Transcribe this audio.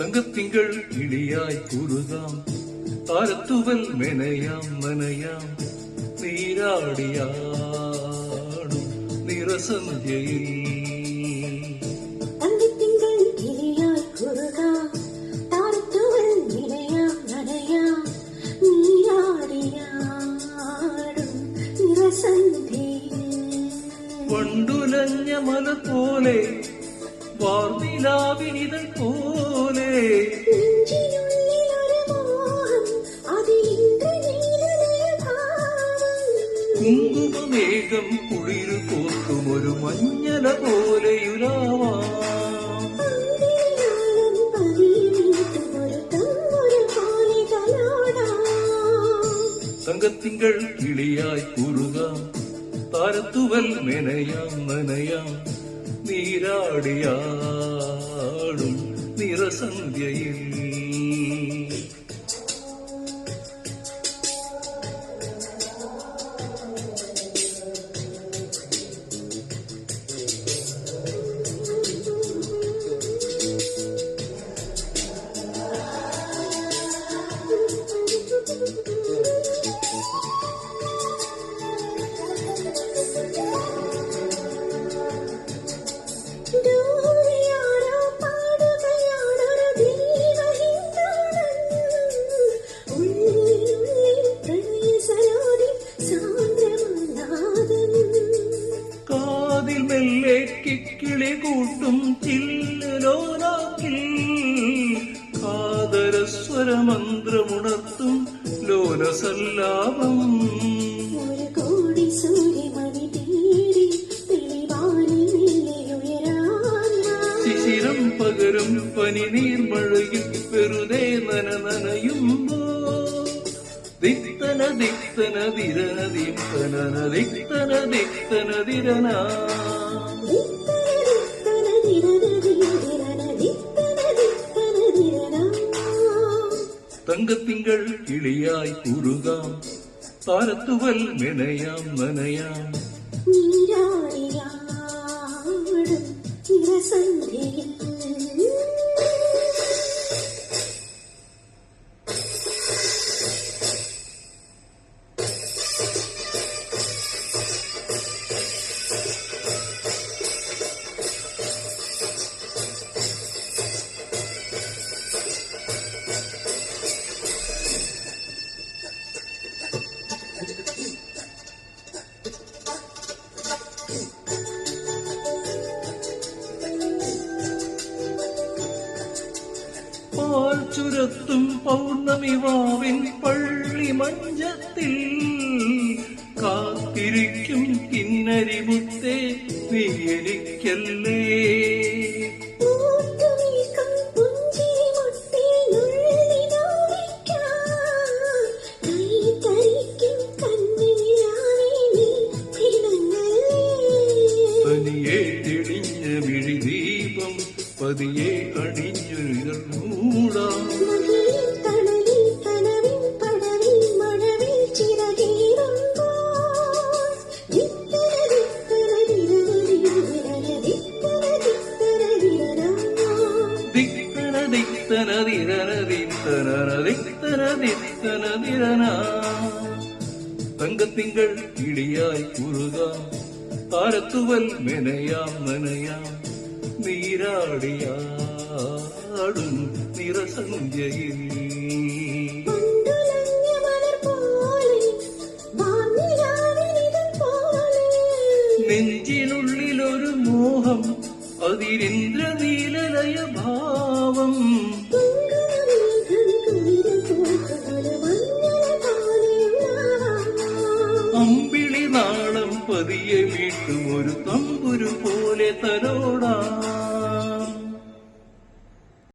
തങ്കത്തിങ്കൾ ഇടിയായി കുറുകാം. താരത്തുവൽ മെനയാം മനയാം. നീരാടിയാടും നിറസന്ധ്യയിൽ വണ്ടുലഞ്ഞ മല പോലെ വാർനിലാവിനിതൾ പോലെ നെഞ്ചിനുള്ളിലൊരു മോഹം അതിലിന്ദ്രനീലഭാവം കുങ്കുമമേഘം കുളിരു കോർക്കുമൊരു മഞ്ഞല പോലെയുലാവാം പന്തിരിനാളം പതിനീട്ടുമൊരു തങ്ങൊരു പോലെ തലോടാം തങ്കത്തിങ്കൾ കിളിയായി കുറുകാം താരത്തുവൽ മെനയാം നനയാം നീരാടിയാടും നിറസന്ധ്യയിൽ. ചില്ലോനാക്കിൽ കാതരസ്വരമന്ത്രമുണർത്തും ലോലസല്ലാപം ഒരു കോടി സൂര്യമണി. ശിശിരം പകരും പനി മഴയിൽ വെറുതെ നന നനയുമ്പോ ദിക്തന ദിക്തന ദിരന ദിക്തന ദിക്തന ദിക്തന ദിരന തങ്കത്തിങ്കൾ കിളിയായി കുറുകാം. താരത്തുവൽ മെനയാം നനയാം. Thank നിറസന്ധ്യയിൽ പാൽ ചുരത്തും പൗർണമി വാവിൻ പള്ളി മഞ്ചത്തിൽ കാത്തിരിക്കും കിന്നരിമുത്തേ നീ എനിക്കല്ലേ? പൂത്തുനിൽക്കും പുഞ്ചിരിമുട്ടിൽ ദിത്തന ദിരന. ദിക്തന ദിക്തന ദിരന ദിത്തന ദിക്തന ദിത്തന ദിരന തങ്കത്തിങ്കൾ കിളിയായി കുറുകാം താരത്തുവൽ കതിരിന്ദ്രനീലലയ ഭാവം അമ്പിളി നാളം പതിയെ വീട്ടും ഒരു തമ്പുരു പോലെ തലോടാ.